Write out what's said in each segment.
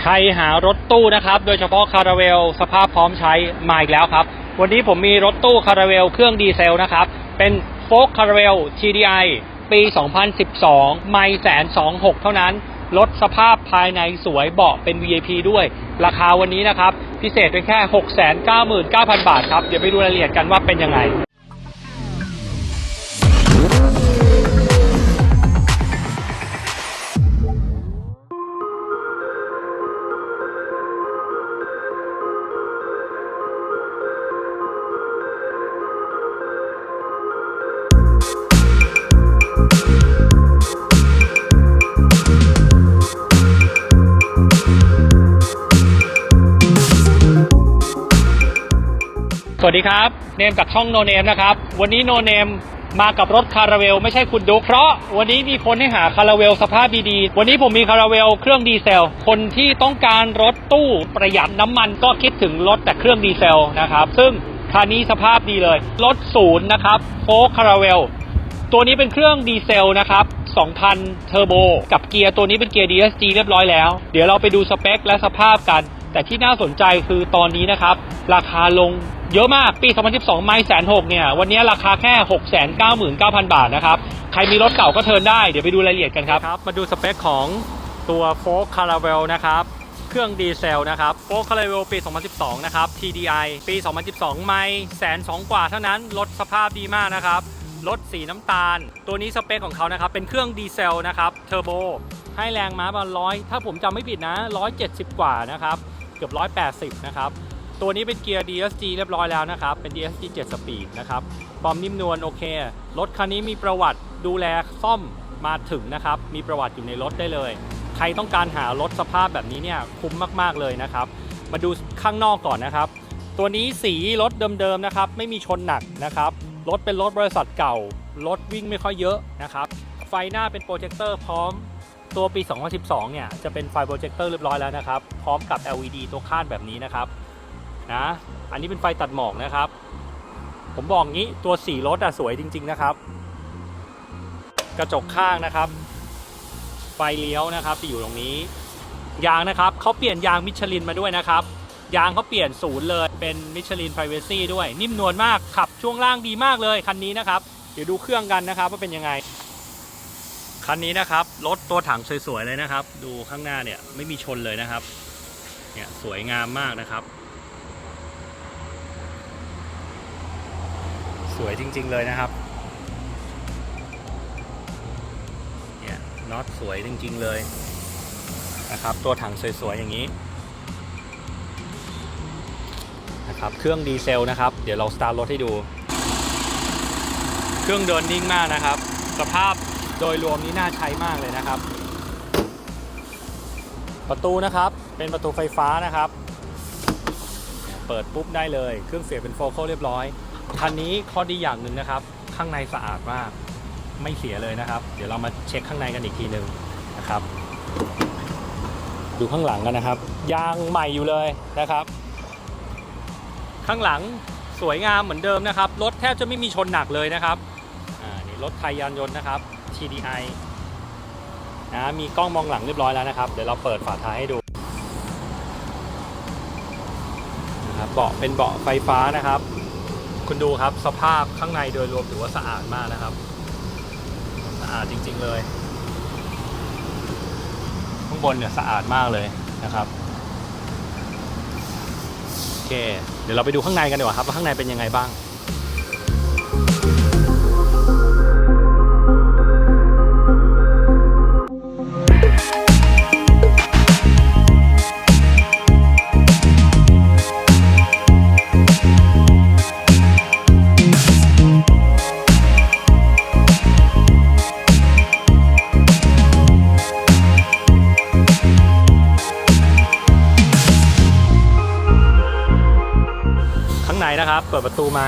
ใครหารถตู้นะครับ โดยเฉพาะคาราเวลสภาพพร้อมใช้มาอีกแล้วครับ วันนี้ผมมีรถตู้คาราเวลเครื่องดีเซลนะครับ เป็นโฟกคาราเวล TDI ปี 2012 ไม่แสนสองหกเท่านั้น รถสภาพภายในสวยเบาะเป็น VIP ด้วย ราคาวันนี้นะครับ พิเศษเป็นแค่ 699,000 บาทครับ เดี๋ยวไปดูรายละเอียดกันว่าเป็นยังไง วัสดีครับ เนมจากช่องโนเนมนะครับ วันนี้โนเนมมากับรถคาราเวลไม่ใช่คุณดุ๊กเพราะวันนี้มีคนให้หาคาราเวลสภาพดีๆ วันนี้ผมมีคาราเวลเครื่องดีเซล คนที่ต้องการรถตู้ประหยัดน้ำมันก็คิดถึงรถแต่เครื่องดีเซลนะครับ ซึ่งคันนี้สภาพดีเลย รถศูนย์นะครับโฟคาราเวลตัวนี้เป็นเครื่องดีเซลนะครับ2,000เทอร์โบกับเกียร์ตัวนี้เป็นเกียร์ DSG เรียบร้อยแล้ว เดี๋ยวเราไปดูสเปคและสภาพกัน แต่ที่น่าสนใจคือตอนนี้นะครับ ราคาลง เยอะมากปี 2012 ไม่แสนหกเนี่ย วันนี้ราคาแค่ 699,000 บาทนะครับ ใครมีรถเก่าก็เทินได้ เดี๋ยวไปดูรายละเอียดกันครับ มาดูสเปคของตัวโฟล์คคาราเวลนะครับ เครื่องดีเซลนะครับโฟล์คคาราเวลปี 2012 นะครับ TDI ปี 2012 ไม่แสนสองกว่าเท่านั้น รถสภาพดีมากนะครับ รถสีน้ำตาล ตัวนี้สเปคของเขานะครับ เป็นเครื่องดีเซลนะครับเทอร์โบ ให้แรงม้าประมาณร้อยถ้าผมจำไม่ผิดนะ 170 กว่านะครับ เกือบ 180 นะครับ ตัวนี้เป็นเกียร์ DSG เรียบร้อยแล้วนะครับ เป็น DSG 7 Speed นะครับความนิ่มนวลโอเค รถคันนี้มีประวัติดูแลซ่อมมาถึงนะครับ มีประวัติอยู่ในรถได้เลย ใครต้องการหารถสภาพแบบนี้เนี่ยคุ้มมากๆเลยนะครับ มาดูข้างนอกก่อนนะครับ ตัวนี้สีรถเดิมๆนะครับ ไม่มีชนหนักนะครับ รถเป็นรถบริษัทเก่า รถวิ่งไม่ค่อยเยอะนะครับ ไฟหน้าเป็นโปรเจคเตอร์พร้อมตัวปี 2012 เนี่ย จะเป็นไฟโปรเจคเตอร์เรียบร้อยแล้วนะครับ พร้อมกับ LED ตัวคาดแบบนี้นะครับ นะ อันนี้เป็นไฟตัดหมอกนะครับ ผมบอกงี้ตัวสีรถอะสวยจริง ๆนะครับ กระจกข้างนะครับ ไฟเลี้ยวนะครับจะอยู่ตรงนี้ ยางนะครับเขาเปลี่ยนยางมิชลินมาด้วยนะครับยางเขาเปลี่ยนศูนย์เลยเป็นมิชลินไพรเวซีด้วย นิ่มนวลมากขับช่วงล่างดีมากเลยคันนี้นะครับ เดี๋ยวดูเครื่องกันนะครับว่าเป็นยังไง คันนี้นะครับรถตัวถังสวยๆเลยนะครับ ดูข้างหน้าเนี่ยไม่มีชนเลยนะครับเนี่ยสวยงามมากนะครับ ส วยจริง ๆ เลยนะครับ เนี่ยน็อตสวยจริง ๆ เลยนะครับ ตัวถังสวย ๆ อย่างนี้นะครับ เครื่องดีเซลนะครับ เดี๋ยวเราสตาร์ทรถให้ดู เครื่องเดินนิ่งมากนะครับ สภาพโดยรวมนี้น่าใช้มากเลยนะครับ ประตูนะครับเป็นประตูไฟฟ้านะครับ เปิดปุ๊บได้เลย เครื่องเสียงเป็นโฟกัสเรียบร้อย คันนี้ข้อดีอย่างหนึ่งนะครับ ข้างในสะอาดมาก ไม่เสียเลยนะครับ เดี๋ยวเรามาเช็คข้างในกันอีกทีหนึ่งนะครับ ดูข้างหลังกันนะครับ ยางใหม่อยู่เลยนะครับ ข้างหลังสวยงามเหมือนเดิมนะครับ รถแทบจะไม่มีชนหนักเลยนะครับอ่านี่รถไทยยานยนต์นะครับ TDI นะมีกล้องมองหลังเรียบร้อยแล้วนะครับ เดี๋ยวเราเปิดฝาท้ายให้ดูนะครับเบาะเป็นเบาะไฟฟ้านะครับ คุณดูครับสภาพข้างในโดยรวมถือว่าสะอาดมากนะครับ สะอาดจริง ๆเลย ข้างบนเนี่ยสะอาดมากเลยนะครับโอเค เดี๋ยวเราไปดูข้างในกันดีกว่าครับว่าข้างในเป็นยังไงบ้าง นะครับ เปิดประตูมา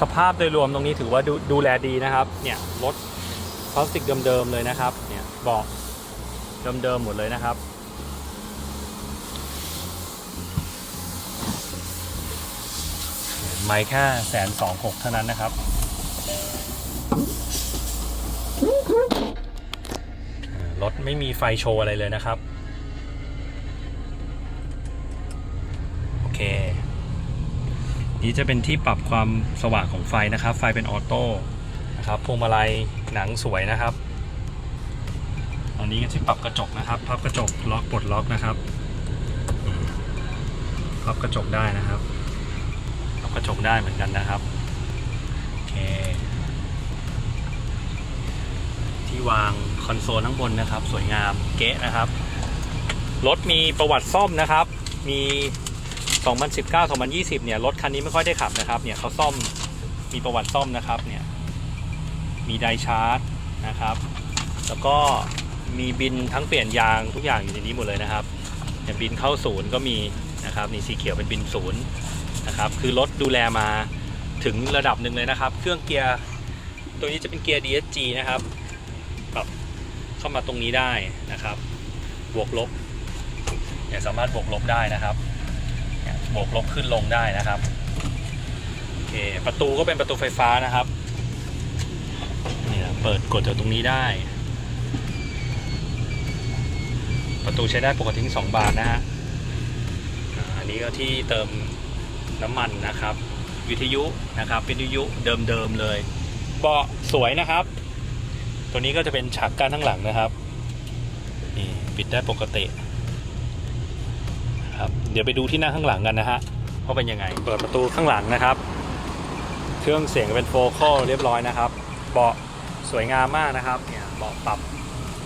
สภาพโดยรวมตรงนี้ถือว่าดูดูแลดีนะครับ เนี่ยรถพลาสติกเดิมๆเลยนะครับ เนี่ยเบาะเดิมๆหมดเลยนะครับ ไม่แค่แสนสองหกเท่านั้นนะครับ รถไม่มีไฟโชว์อะไรเลยนะครับ นี้จะเป็นที่ปรับความสว่างของไฟนะครับ ไฟเป็นออโต้นะครับพวงมาลัยหนังสวยนะครับ อันนี้ก็ที่ปรับกระจกนะครับ พับกระจกล็อกปลดล็อกนะครับพับกระจกได้นะครับพับกระจกได้เหมือนกันนะครับโอเคที่วางคอนโซลข้างบนนะครับ สวยงามเก๊ะนะครับรถมีประวัติซ่อมนะครับ มี 2019 2020 เนี่ย รถคันนี้ไม่ค่อยได้ขับนะครับ เนี่ยเขาซ่อม มีประวัติซ่อมนะครับ เนี่ย มีไดชาร์จนะครับ แล้วก็มีบินทั้งเปลี่ยนยางทุกอย่างอยู่ในนี้หมดเลยนะครับเนี่ยบินเข้าศูนย์ก็มีนะครับ นี่สีเขียวเป็นบินศูนย์นะครับ คือรถดูแลมาถึงระดับหนึ่งเลยนะครับ เครื่องเกียร์ ตัวนี้จะเป็นเกียร์ DSG นะครับปรับเข้ามาตรงนี้ได้นะครับ บวกลบเนี่ยสามารถบวกลบได้นะครับ บวกลบขึ้นลงได้นะครับโอเคประตูก็เป็นประตูไฟฟ้านะครับเนี่ยเปิดกดจากตรงนี้ได้ ประตูใช้ได้ปกติที่2บานนะฮะอันนี้ก็ที่เติมน้ำมันนะครับ วิทยุนะครับวิทยุเดิมๆเลยเบาะสวยนะครับ ตัวนี้ก็จะเป็นฉากกั้นข้างหลังนะครับนี่ปิดได้ปกติ เดี๋ยวไปดูที่นั่งข้างหลังกันนะฮะว่าเป็นยังไง เปิดประตูข้างหลังนะครับ เครื่องเสียงเป็นโฟคอลเรียบร้อยนะครับ เบาะสวยงามมากนะครับเนี่ยเบาะปรับ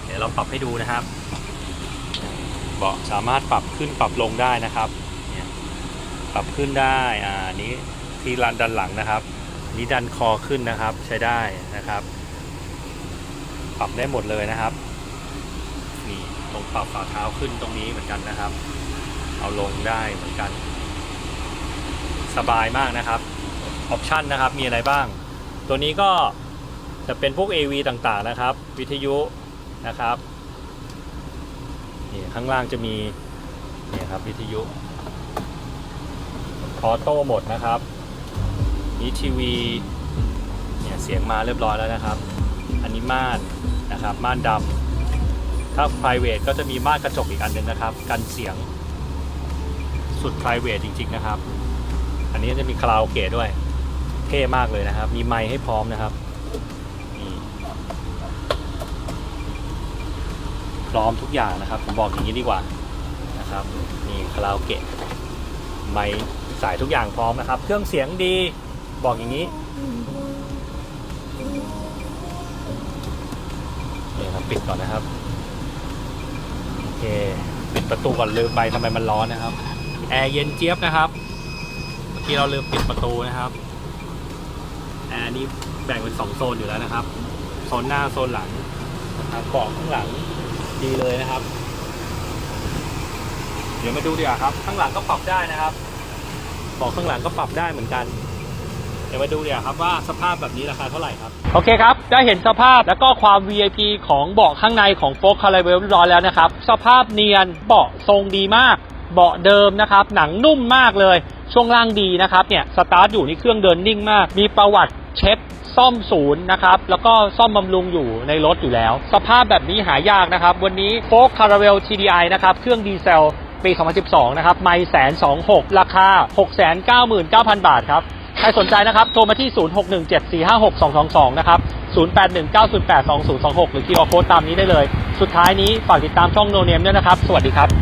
เดี๋ยวเราปรับให้ดูนะครับ เบาะสามารถปรับขึ้นปรับลงได้นะครับเนี่ยปรับขึ้นได้อ่านี้ที่รันดันหลังนะครับนนี้ดันคอขึ้นนะครับใช้ได้นะครับ ปรับได้หมดเลยนะครับนี่ตรงปรับฝ่าเท้าขึ้นตรงนี้เหมือนกันนะครับ เอาลงได้เหมือนกัน สบายมากนะครับออปชันนะครับมีอะไรบ้าง ตัวนี้ก็จะเป็นพวก AV ต่างๆนะครับ วิทยุนะครับนี่ข้างล่างจะมีนี่ครับวิทยุออโต้หมดนะครับนี่ทีวีเนี่ยเสียงมาเรียบร้อยแล้วนะครับ อันนี้ม่านนะครับม่านดำถ้า private ก็จะมีม่านกระจกอีกอันหนึ่งนะครับ กันเสียง สุด private จริง ๆ นะครับ อันนี้จะมีคาราโอเกะด้วย เท่มากเลยนะครับ มีไมค์ให้พร้อมนะครับพร้อมทุกอย่างนะครับ ผมบอกอย่างนี้ดีกว่านะครับนี่คาราโอเกะไมค์สายทุกอย่างพร้อมนะครับ เครื่องเสียงดีบอกอย่างนี้นี่ครับปิดก่อนนะครับโอเคปิดประตูก่อนลืมไปทำไมมันร้อนนะครับ แอร์เย็นเจี๊ยบนะครับ เมื่อกี้เราลืมปิดประตูนะครับ แอร์นี้แบ่งเป็นสองโซนอยู่แล้วนะครับ โซนหน้าโซนหลังนะครับเบาะข้างหลังดีเลยนะครับ เดี๋ยวมาดูดีกว่าครับ ข้างหลังก็ปรับได้นะครับเบาะข้างหลังก็ปรับได้เหมือนกันเดี๋ยวมาดูเดี๋ยวครับว่าสภาพแบบนี้ราคาเท่าไหร่ครับ โอเคครับ ได้เห็นสภาพแล้วก็ความ VIP ของเบาะข้างในของโฟล์คาราเวลเรียบร้อยแล้วนะครับ สภาพเนียนเบาะทรงดีมาก เบาะเดิมนะครับหนังนุ่มมากเลย ช่วงล่างดีนะครับเนี่ยสตาร์ทอยู่นี่เครื่องเดินนิ่งมาก มีประวัติเช็คซ่อมศูนย์นะครับ แล้วก็ซ่อมบำรุงอยู่ในรถอยู่แล้ว สภาพแบบนี้หายากนะครับ วันนี้โฟล์คาราเวล TDI นะครับ เครื่องดีเซลปี 2012 นะครับ ไม่แสนสองหกราคา 699,000 บาทครับ ใครสนใจนะครับ โทรมาที่ 0617456222 นะครับ 0819082026 หรือคีย์ออโค้ดตามนี้ได้เลย สุดท้ายนี้ฝากติดตามช่องโนเนมด้วยนะครับ สวัสดีครับ